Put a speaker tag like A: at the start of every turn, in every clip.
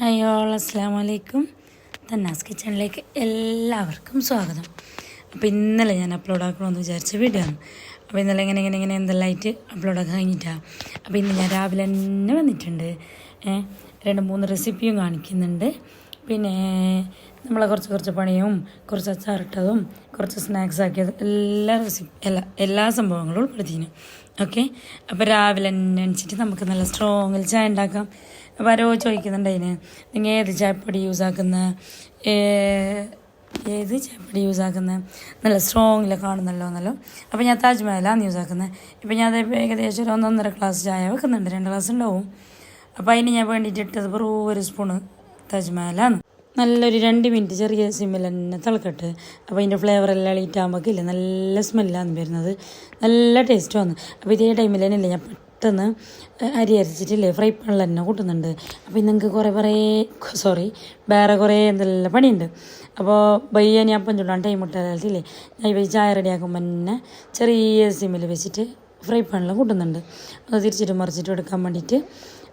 A: Hi all വലൈക്കും തന്നാസ് കിച്ചണിലേക്ക് എല്ലാവർക്കും സ്വാഗതം. അപ്പോൾ ഇന്നലെ ഞാൻ അപ്ലോഡ് ആക്കണമെന്ന് വിചാരിച്ച വീഡിയോ ആണ്. അപ്പോൾ ഇന്നലെ ഇങ്ങനെ ഇങ്ങനെ ഇങ്ങനെ എന്തെല്ലാം ആയിട്ട് അപ്ലോഡ് ആക്കാൻ കഴിഞ്ഞിട്ടാണ് അപ്പോൾ ഇന്ന് ഞാൻ രാവിലെ തന്നെ വന്നിട്ടുണ്ട്. രണ്ട് മൂന്ന് റെസിപ്പിയും കാണിക്കുന്നുണ്ട്. പിന്നെ നമ്മളെ കുറച്ച് കുറച്ച് പണിയും കുറച്ച് അച്ചാറിട്ടതും കുറച്ച് സ്നാക്സ് ആക്കിയതും എല്ലാ റെസിപ്പി എല്ലാ എല്ലാ സംഭവങ്ങളും ഉൾപ്പെടുത്തിയിരുന്നു ഓക്കെ അപ്പോൾ രാവിലെ തന്നെ നമുക്ക് നല്ല സ്ട്രോങ്ങിൽ ചായ ഉണ്ടാക്കാം. അപ്പോൾ ചോദിക്കുന്നുണ്ട് അതിന്. നിങ്ങൾ ഏത് ചായപ്പൊടി യൂസ് ആക്കുന്ന? ഏത് ചായപ്പൊടി യൂസ് നല്ല സ്ട്രോങ്ങിൽ കാണുന്നല്ലോ എന്നല്ലോ. അപ്പോൾ ഞാൻ താജ്മഹലാണ് യൂസ് ഇപ്പം ഞാൻ അത് ഏകദേശം ഒരു ഒന്നൊന്നര ഗ്ലാസ് ചായ വെക്കുന്നുണ്ട്. രണ്ട് ഗ്ലാസ് ഉണ്ടാവും അപ്പോൾ അതിന് ഞാൻ വേണ്ടിയിട്ട് ഇട്ടത് വെറും ഒരു സ്പൂണ് താജ്മഹലാണ് നല്ലൊരു രണ്ട് മിനിറ്റ് ചെറിയ സിമ്മിൽ തന്നെ തിളക്കട്ട്. അപ്പോൾ അതിന്റെ ഫ്ലേവർ എല്ലാം ഇളീറ്റാകുമ്പോഴേക്കില്ലേ നല്ല സ്മെല്ലാണ് വരുന്നത്. നല്ല ടേസ്റ്റ് വന്നു അപ്പോൾ ഇതേ ടൈമിൽ തന്നെ ഇല്ലേ ഞാൻ പെട്ടെന്ന് അരി അരച്ചിട്ടില്ലേ ഫ്രൈ പാനിൽ തന്നെ കൂട്ടുന്നുണ്ട്. അപ്പോൾ നിങ്ങൾക്ക് കുറേ കുറേ സോറി വേറെ കുറേ എന്തെല്ലാം പണിയുണ്ട്. അപ്പോൾ ബയ്യ ഞാൻ അപ്പം ചൂടാൻ ടൈം കാലത്തില്ലേ ഞാൻ ഈ ചായ റെഡിയാക്കുമ്പോൾ തന്നെ ചെറിയ സിമ്മിൽ വെച്ചിട്ട് ഫ്രൈ പാനിൽ കൂട്ടുന്നുണ്ട്. അത് തിരിച്ചിട്ട് മറിച്ചിട്ട് എടുക്കാൻ വേണ്ടിയിട്ട്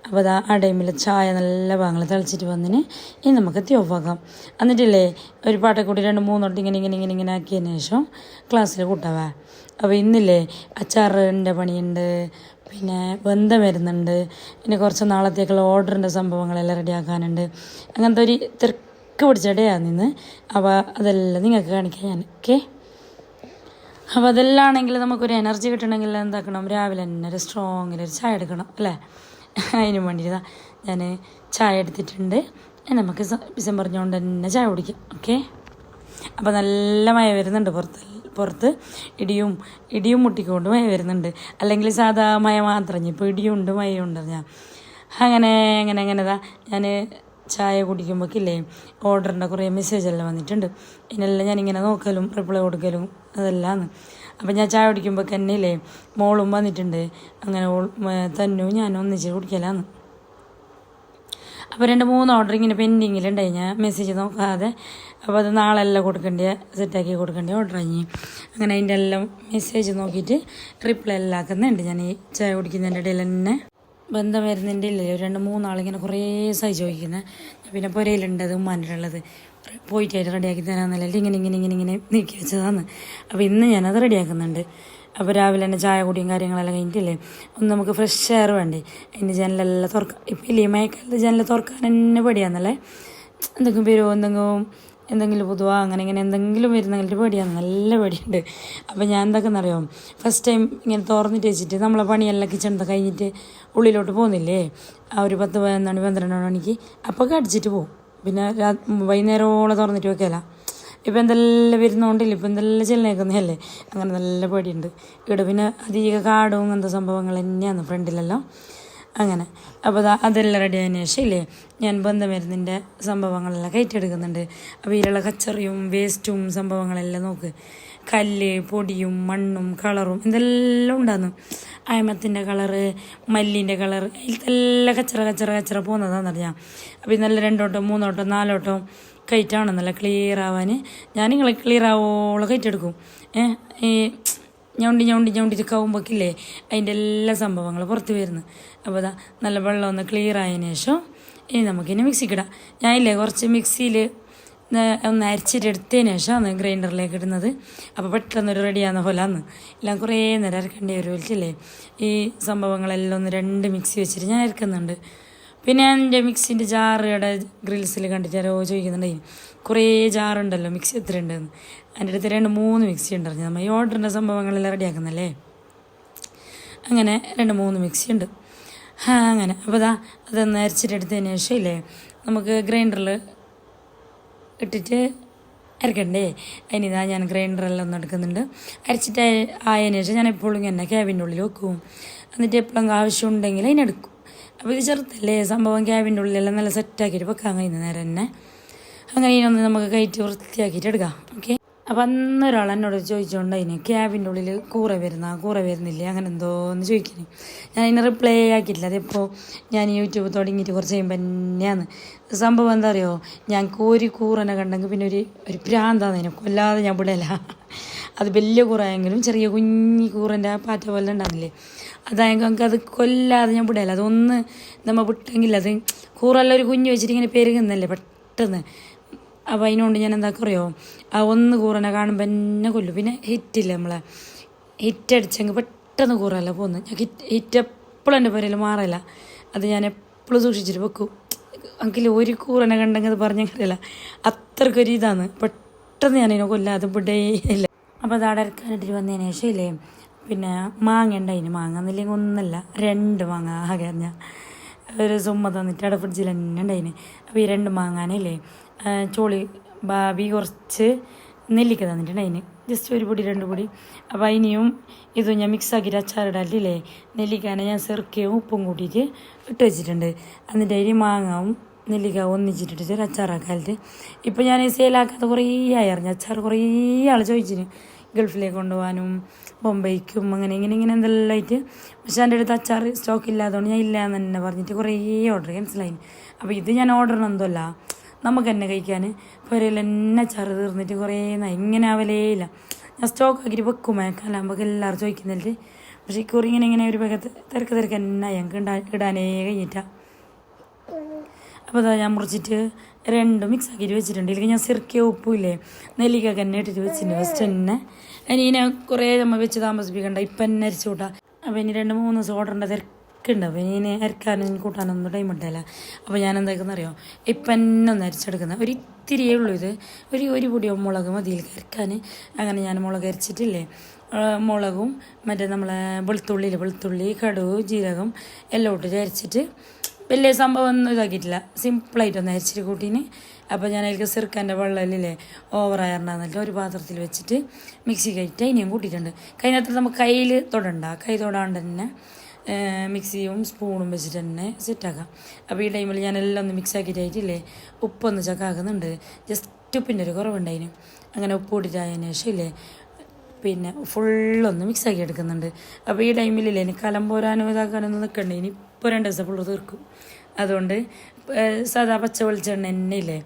A: അപ്പോൾ അതാ ആ ടൈമിൽ ചായ നല്ല ഭാഗങ്ങൾ തിളച്ചിട്ട് വന്നിന്. ഇനി നമുക്ക് തീ എന്നിട്ടല്ലേ എന്നിട്ടില്ലേ ഒരു പാട്ടക്കൂടി രണ്ട് മൂന്നോട്ട് ഇങ്ങനെ ഇങ്ങനെ ഇങ്ങനെ ഇങ്ങനെ ആക്കിയതിന് ശേഷം ക്ലാസ്സിൽ കൂട്ടാവാ. അപ്പോൾ ഇന്നില്ലേ അച്ചാറിന്റെ പണിയുണ്ട് പിന്നെ ബന്ധം വരുന്നുണ്ട് പിന്നെ കുറച്ച് നാളത്തേക്കുള്ള ഓർഡറിന്റെ സംഭവങ്ങളെല്ലാം റെഡിയാക്കാനുണ്ട്. അങ്ങനത്തെ ഒരു തിരക്ക് പിടിച്ചടയാണ് നിന്ന്. അപ്പോൾ അതെല്ലാം നിങ്ങൾക്ക് കാണിക്കാം ഞാൻ. ഓക്കേ? അപ്പോൾ അതെല്ലാം ആണെങ്കിൽ നമുക്കൊരു എനർജി കിട്ടണമെങ്കിൽ എന്താക്കണം? രാവിലെ തന്നെ ഒരു സ്ട്രോങ്ങിൽ ഒരു ചായ എടുക്കണം അല്ലേ? അതിന് വേണ്ടിയിട്ട് ഞാൻ ചായ എടുത്തിട്ടുണ്ട്. നമുക്ക് വിസം പറഞ്ഞുകൊണ്ട് തന്നെ ചായ കുടിക്കാം. ഓക്കെ? അപ്പോൾ നല്ല മഴ വരുന്നുണ്ട് പുറത്ത്. പുറത്ത് ഇടിയും ഇടിയും മുട്ടിക്കൊണ്ട് മഴ വരുന്നുണ്ട്. അല്ലെങ്കിൽ സാധാ മഴ മാത്രം. ഇപ്പോൾ ഇടിയുണ്ട് മഴയുണ്ട് ഞാൻ അങ്ങനെ അങ്ങനെ അങ്ങനെ ഇതാ ഞാൻ ചായ കുടിക്കുമ്പോഴേക്കില്ലേ ഓർഡറിന്റെ കുറേ മെസ്സേജ് മെസ്സേജെല്ലാം വന്നിട്ടുണ്ട്. ഇതിനെല്ലാം ഞാനിങ്ങനെ നോക്കലും റിപ്ലൈ കൊടുക്കലും അതെല്ലാം അപ്പം ഞാൻ ചായ കുടിക്കുമ്പോൾ തന്നെ ഇല്ലേ മോളും വന്നിട്ടുണ്ട്. അങ്ങനെ തന്നു ഞാനും ഒന്നിച്ച് കുടിക്കലാന്ന്. അപ്പോൾ രണ്ട് മൂന്ന് ഓർഡർ ഇങ്ങനെ പെൻഡിങ്ങിലുണ്ടായി ഞാൻ മെസ്സേജ് നോക്കാതെ അപ്പോൾ അത് നാളെ എല്ലാം കൊടുക്കേണ്ട സെറ്റാക്കി കൊടുക്കേണ്ട ഓർഡർ കഴിഞ്ഞ് അങ്ങനെ അതിന്റെ എല്ലാം മെസ്സേജ് നോക്കിയിട്ട് റിപ്ലൈ എല്ലാം ആക്കുന്നുണ്ട് ഞാൻ ഈ ചായ കുടിക്കുന്നതിന്റെ ഇടയിൽ തന്നെ ബന്ധം വരുന്നതിന്റെ ഇല്ലല്ലോ രണ്ട് മൂന്നാളിങ്ങനെ കുറേ സൈസ് ചോദിക്കുന്നത് പിന്നെ പുരയിലുണ്ടത് ഉമ്മാന്റെ പോയിട്ടായിട്ട് റെഡിയാക്കി തരാമെന്നല്ല. ഇങ്ങനെ ഇങ്ങനെ ഇങ്ങനെ ഇങ്ങനെ നീക്കി വെച്ചതാണ് അപ്പോൾ ഇന്ന് ഞാനത് റെഡിയാക്കുന്നുണ്ട്. അപ്പോൾ രാവിലെ തന്നെ ചായ കുടിയും കാര്യങ്ങളെല്ലാം കഴിഞ്ഞിട്ടില്ലേ? ഒന്ന് നമുക്ക് ഫ്രഷ് എയർ വേണ്ടേ? അതിന്റെ ജനലെല്ലാം തുറക്കാം ഇപ്പം ഇല്ലേ മയക്കാലത്ത് ജനൽ തുറക്കാൻ തന്നെ പേടിയാന്നല്ലേ? എന്തെങ്കിലും വരുമോ എന്തെങ്കിലും എന്തെങ്കിലും പൊതുവാ? അങ്ങനെ ഇങ്ങനെ എന്തെങ്കിലും വരുന്നെങ്കിലും പേടിയാണ് നല്ല പേടിയുണ്ട്. അപ്പോൾ ഞാൻ എന്താക്കുന്നറിയോ ഫസ്റ്റ് ടൈം ഇങ്ങനെ തുറന്നിട്ട് വെച്ചിട്ട് നമ്മളെ പണിയെല്ലാം കിച്ചണത്തെ കഴിഞ്ഞിട്ട് ഉള്ളിലോട്ട് പോകുന്നില്ലേ? ആ ഒരു പത്ത് പതിനൊന്ന് മണി പന്ത്രണ്ട് മണിക്ക്. അപ്പോൾ കടിച്ചിട്ട് പോകും. പിന്നെ വൈകുന്നേരമോളം തുറന്നിട്ട് വെക്കല. ഇപ്പം എന്തെല്ലാം വരുന്നോണ്ടില്ല. ഇപ്പം എന്തെല്ലാം ചെല്ലേക്കുന്നതല്ലേ അങ്ങനെ നല്ല പേടിയുണ്ട്. ഇവിടെ പിന്നെ അധിക കാടും അങ്ങനത്തെ സംഭവങ്ങൾ തന്നെയാണ് ഫ്രണ്ടിലെല്ലാം. അങ്ങനെ. അപ്പോൾ അതെല്ലാം റെഡി ആയതിനു ശേഷം ഇല്ലേ ഞാൻ ബന്ധമരുന്നിന്റെ സംഭവങ്ങളെല്ലാം കയറ്റെടുക്കുന്നുണ്ട് അപ്പോൾ ഇതിലുള്ള കച്ചറിയും വേസ്റ്റും സംഭവങ്ങളെല്ലാം നോക്ക്. കല്ല് പൊടിയും മണ്ണും കളറും ഇതെല്ലാം ഉണ്ടാകുന്നു അയമത്തിന്റെ കളറ് മല്ലിന്റെ കളർ ഇതെല്ലാം കച്ചറ കച്ചറ കച്ചറ പോകുന്നതാണെന്നറിയാം അപ്പോൾ ഇതെല്ലാം രണ്ടോട്ടം മൂന്നോട്ടം നാലോട്ടം കയറ്റാണ് നല്ല ക്ലിയർ ആവാൻ ഞാൻ നിങ്ങളെ ക്ലിയർ ആവോളം കയറ്റെടുക്കും ഏഹ് ഞൗണ്ടി ഞൗണ്ടി ഞൗണ്ടിട്ട് കവുമ്പോക്കില്ലേ അതിന്റെ എല്ലാ സംഭവങ്ങളും പുറത്ത് വരുന്നു. അപ്പോൾ അതാ നല്ല വെള്ളം ഒന്ന് ക്ലിയർ ആയതിനു ശേഷം ഇനി നമുക്കിനി മിക്സിക്കിടാം ഞാനില്ലേ കുറച്ച് മിക്സിയിൽ ഒന്ന് അരിച്ചിട്ട് എടുത്തതിന് ശേഷമാണ് ഗ്രൈൻഡറിലേക്ക് ഇടുന്നത്. അപ്പോൾ പെട്ടെന്നൊരു റെഡിയാകുന്ന പോലെ അന്ന് എല്ലാം കുറേ നേരം അരക്കേണ്ടി വരുമല്ലേ ഈ സംഭവങ്ങളെല്ലാം ഒന്ന് രണ്ട് മിക്സി വെച്ചിട്ട് ഞാൻ അരക്കുന്നുണ്ട്. പിന്നെ എന്റെ മിക്സിന്റെ ജാറുടെ ഗ്രിൽസിൽ കണ്ടിട്ട് ആരോ ചോദിക്കുന്നുണ്ടായി കുറേ ജാറുണ്ടല്ലോ മിക്സി എത്ര ഉണ്ടെന്ന് എന്റെ അടുത്ത് രണ്ട് മൂന്ന് മിക്സി ഉണ്ടറിഞ്ഞു. നമ്മൾ ഈ ഓർഡറിന്റെ സംഭവങ്ങളെല്ലാം റെഡിയാക്കുന്നല്ലേ? അങ്ങനെ രണ്ട് മൂന്ന് മിക്സി ഉണ്ട്. അങ്ങനെ. അപ്പോൾ അതാ അതൊന്ന് അരച്ചിട്ടെടുത്തതിന് ശേഷം ഇല്ലേ നമുക്ക് ഗ്രൈൻഡറിൽ ഇട്ടിട്ട് അരക്കണ്ടേ? അതിനിതാ ഞാൻ ഗ്രൈൻഡറെല്ലാം ഒന്ന് എടുക്കുന്നുണ്ട്. അരച്ചിട്ട് ആയതിനു ശേഷം ഞാൻ എപ്പോഴും ഇങ്ങനെ ക്യാബിന്റെ ഉള്ളിൽ വെക്കും. എന്നിട്ട് എപ്പോഴും ആവശ്യമുണ്ടെങ്കിൽ അതിനെടുക്കും അപ്പോൾ ഇത് ചെറുതല്ലേ? സംഭവം ക്യാബിന്റെ ഉള്ളിലെല്ലാം നല്ല സെറ്റാക്കിയിട്ട് വെക്കാൻ കഴിയുന്ന നേരം തന്നെ. അങ്ങനെ ഇതിനൊന്ന് നമുക്ക് കയറ്റി വൃത്തിയാക്കിയിട്ട് എടുക്കാം. ഓക്കെ അപ്പം അന്ന് ഒരാൾ എന്നോട് ചോദിച്ചുകൊണ്ട് അതിന് ക്യാബിന്റെ ഉള്ളിൽ കൂറ വരുന്ന? കൂറ വരുന്നില്ല? അങ്ങനെ എന്തോ എന്ന് ചോദിക്കുന്നു ഞാൻ അതിന് റിപ്ലൈ ആക്കിയിട്ടില്ല. അതിപ്പോൾ ഞാൻ യൂട്യൂബ് തുടങ്ങിയിട്ട് കുറച്ച് കഴിയുമ്പോൾ തന്നെയാണ്. സംഭവം എന്താ അറിയോ? ഞാൻ കോരി കൂറനെ കണ്ടെങ്കിൽ പിന്നെ ഒരു ഒരു പ്രാന്താന്ന് അതിനെ കൊല്ലാതെ ഞാൻ വിടല. അത് വലിയ കൂറായെങ്കിലും ചെറിയ കുഞ്ഞി കൂറന്റെ പാറ്റ പോലെ ഉണ്ടാകുന്നില്ലേ അതായെങ്കിൽ നമുക്ക് അത് കൊല്ലാതെ ഞാൻ വിടല്ല അതൊന്ന് നമ്മൾ വിട്ടെങ്കിൽ അത് കൂറല്ല ഒരു കുഞ്ഞ് വെച്ചിട്ട് ഇങ്ങനെ പെരുകുന്നല്ലേ പെട്ടെന്ന്. അപ്പോൾ അതിനോണ്ട് ഞാൻ എന്താ അറിയോ? ആ ഒന്ന് കൂറനെ കാണുമ്പോൾ എന്നെ കൊല്ലും. പിന്നെ ഹിറ്റില്ല നമ്മളെ? ഹിറ്റ് അടിച്ചെങ്കിൽ പെട്ടെന്ന് കൂറല്ല പോകുന്നു ഞാൻ ഹിറ്റ് ഹിറ്റ് എപ്പോഴും എന്റെ പേരിൽ മാറില്ല അത് ഞാൻ എപ്പോഴും സൂക്ഷിച്ചിട്ട് വെക്കും. എങ്കിൽ ഒരു കൂറനെ കണ്ടെങ്കിൽ അത് പറഞ്ഞല്ല അത്രക്കൊരു ഇതാണ് പെട്ടെന്ന് ഞാനതിനെ കൊല്ലാതെ വിടേ ഇല്ല അപ്പോൾ അത് അടരക്കാനായിട്ട് വന്നതിന് ശേഷം ഇല്ലേ? പിന്നെ മാങ്ങ ഉണ്ടായിന് മാങ്ങ എന്നില്ലെങ്കിൽ ഒന്നല്ല രണ്ട് മാങ്ങ ആകെ ഞാൻ ഒരു സുമ്മ തന്നിട്ട് അവിടെ ഫ്രിഡ്ജിൽ തന്നെ ഉണ്ടായിന്. അപ്പോൾ ഈ രണ്ട് മാങ്ങാനല്ലേ ചോളി ബാബി കുറച്ച് നെല്ലിക്ക തന്നിട്ടുണ്ടായിന്. ജസ്റ്റ് ഒരു പൊടി രണ്ട് പൊടി. അപ്പോൾ അതിനെയും ഇതും ഞാൻ മിക്സ് ആക്കിയിട്ട് അച്ചാറിടാല്ലേ നെല്ലിക്കാനെ ഞാൻ ചെറുക്കയും ഉപ്പും കൂട്ടിയിട്ട് ഇട്ട് വെച്ചിട്ടുണ്ട്. എന്നിട്ട് അതിന് മാങ്ങാവും നെല്ലിക്ക ഒന്നിച്ചിട്ടിട്ട് അച്ചാറാക്കാലിട്ട് ഇപ്പോൾ ഞാൻ സെയിലാക്കാത്ത കുറേ ആയി അറിഞ്ഞു അച്ചാർ കുറേ ആൾ ചോദിച്ചിന്. ഗൾഫിലേക്ക് കൊണ്ടുപോകാനും ബോംബെക്കും അങ്ങനെ ഇങ്ങനെ ഇങ്ങനെ എന്തെല്ലാം ആയിട്ട് പക്ഷേ എന്റെ അടുത്ത് അച്ചാർ സ്റ്റോക്ക് ഇല്ലാത്തതുകൊണ്ട് ഞാൻ ഇല്ല എന്ന് തന്നെ പറഞ്ഞിട്ട് കുറേ ഓർഡർ ക്യാൻസലായി അപ്പോൾ ഇത് ഞാൻ ഓർഡർ എന്തല്ല നമുക്ക് തന്നെ കഴിക്കാൻ. പുരയിൽ എന്നെ അച്ചാർ തീർന്നിട്ട് കുറേ ഇങ്ങനെ ആവലേ ഇല്ല ഞാൻ സ്റ്റോക്ക് ആക്കിയിട്ട് വെക്കും കാലാകുമ്പോൾ എല്ലാവരും ചോദിക്കുന്നില്ല? പക്ഷേ കുറി ഇങ്ങനെ ഇങ്ങനെ ഒരു പകത്ത് തിരക്ക് തിരക്ക് തന്നെ ഞങ്ങൾക്ക് ഇടാനേ കഴിഞ്ഞിട്ടാണ് അപ്പോൾ അതാ ഞാൻ മുറിച്ചിട്ട് രണ്ടും മിക്സ് ആക്കിയിട്ട് വെച്ചിട്ടുണ്ട്. ഇല്ലെങ്കിൽ ഞാൻ സിർക്കിയ ഉപ്പുമില്ലേ നെല്ലിക്ക തന്നെ ഇട്ടിട്ട് വെച്ചിട്ടുണ്ട്. ഫസ്റ്റ് തന്നെ. ഇനി കുറേ നമ്മൾ വെച്ച് താമസിപ്പിക്കണ്ട. ഇപ്പം തന്നെ അരിച്ചു കൂട്ടാം. അപ്പോൾ ഇനി രണ്ട് മൂന്ന് ദിവസം ഓർഡറിന്റെ തിരക്കുണ്ട്. അപ്പോൾ ഇനി അരക്കാനും കൂട്ടാനൊന്നും ടൈം ഉണ്ടല്ല അപ്പോൾ ഞാൻ എന്താക്കുന്ന അറിയോ ഇപ്പം തന്നെ ഒന്ന് അരിച്ചെടുക്കുന്നത് ഒരു ഇത്തിരിയേ ഉള്ളൂ ഇത്. ഒരു ഒരു പൊടി മുളക് മതിയിൽ അരക്കാൻ. അങ്ങനെ ഞാൻ മുളക് അരച്ചിട്ടില്ലേ? മുളകും മറ്റേ നമ്മളെ വെളുത്തുള്ളിയിൽ വെളുത്തുള്ളി കടുക് ജീരകം എല്ലാം ഇട്ടിട്ട് അരച്ചിട്ട് വലിയ സംഭവം ഒന്നും ഇതാക്കിയിട്ടില്ല. സിമ്പിളായിട്ടൊന്ന് അരിച്ചിട്ട് കൂട്ടീന്. അപ്പോൾ ഞാൻ അതിലേക്ക് സിർക്കന്റെ വെള്ളമില്ലേ ഓവറായിരുന്നില്ല ഒരു പാത്രത്തിൽ വെച്ചിട്ട് മിക്സി കയറ്റി അതിനെയും കൂട്ടിയിട്ടുണ്ട്. കഴിഞ്ഞത്ര നമുക്ക് കയ്യിൽ തൊടണ്ട. കൈ തൊടാണ്ട് തന്നെ മിക്സിയും സ്പൂണും വെച്ചിട്ട് തന്നെ സെറ്റാക്കാം അപ്പോൾ ഈ ടൈമിൽ ഞാൻ എല്ലാം ഒന്ന് മിക്സ് ആക്കിയിട്ടായിട്ടില്ലേ ഉപ്പൊന്ന് ചക്കാക്കുന്നുണ്ട് ജസ്റ്റ് ഉപ്പിന്റെ ഒരു കുറവുണ്ടായിന്. അങ്ങനെ ഉപ്പ് കൂട്ടിയിട്ടായതിനു ശേഷം ഇല്ലേ പിന്നെ ഫുള്ളൊന്ന് മിക്സാക്കി എടുക്കുന്നുണ്ട്. അപ്പോൾ ഈ ടൈമിലില്ലേ എനിക്ക് കലം പോരാനോ ഇതാക്കാനൊന്നും നിൽക്കണ്ട ഇനി ഇപ്പോൾ രണ്ട് ദിവസം ഫുള്ള് തീർക്കും. അതുകൊണ്ട് സാധാ പച്ച വെളിച്ചെണ്ണ എണ്ണയില്ലേ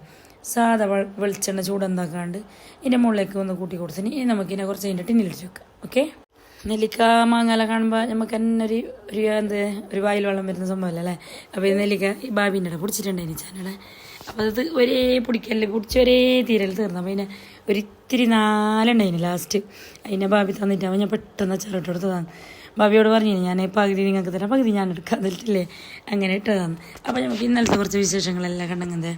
A: സാധാ വെളിച്ചെണ്ണ ചൂടെന്താക്കാണ്ട് ഇതിന്റെ മുകളിലേക്ക് ഒന്ന് കൂട്ടി കൊടുത്തിന്. ഇനി നമുക്കിതിനെ കുറച്ച് അതിന്റെ ടിന്നിലിട്ട് വെക്കാം. ഓക്കെ? നെല്ലിക്ക മാങ്ങല കാണുമ്പോൾ നമുക്ക് തന്നെ ഒരു ഒരു എന്ത് ഒരു വായിൽ വെള്ളം വരുന്ന സംഭവമല്ലേ? അപ്പോൾ ഈ നെല്ലിക്ക ഈ ബാബിന്റെ ഇടയിൽ പിടിച്ചിട്ടുണ്ടായിന് ചാനടെ അപ്പോൾ അത് ഒരേ പിടിക്കൽ പിടിച്ച് ഒരേ തീരൽ തീർന്നു. അതിനെ ഒരിത്തിരി നാലെണ്ണയിന് ലാസ്റ്റ് അതിനെ ബാബി അപ്പോൾ ഞാൻ പെട്ടെന്ന് ചിരട്ടെടുത്ത് തന്നു ബാബിയോട് പറഞ്ഞു ഞാൻ പകുതി നിങ്ങൾക്ക് തരാം പകുതി ഞാൻ എടുക്കാൻ തന്നിട്ടില്ലേ അങ്ങനെ ഇട്ടതാണ്. അപ്പോൾ നമുക്ക് ഇന്നലത്തെ കുറച്ച് വിശേഷങ്ങളെല്ലാം കണ്ടെങ്കിൽ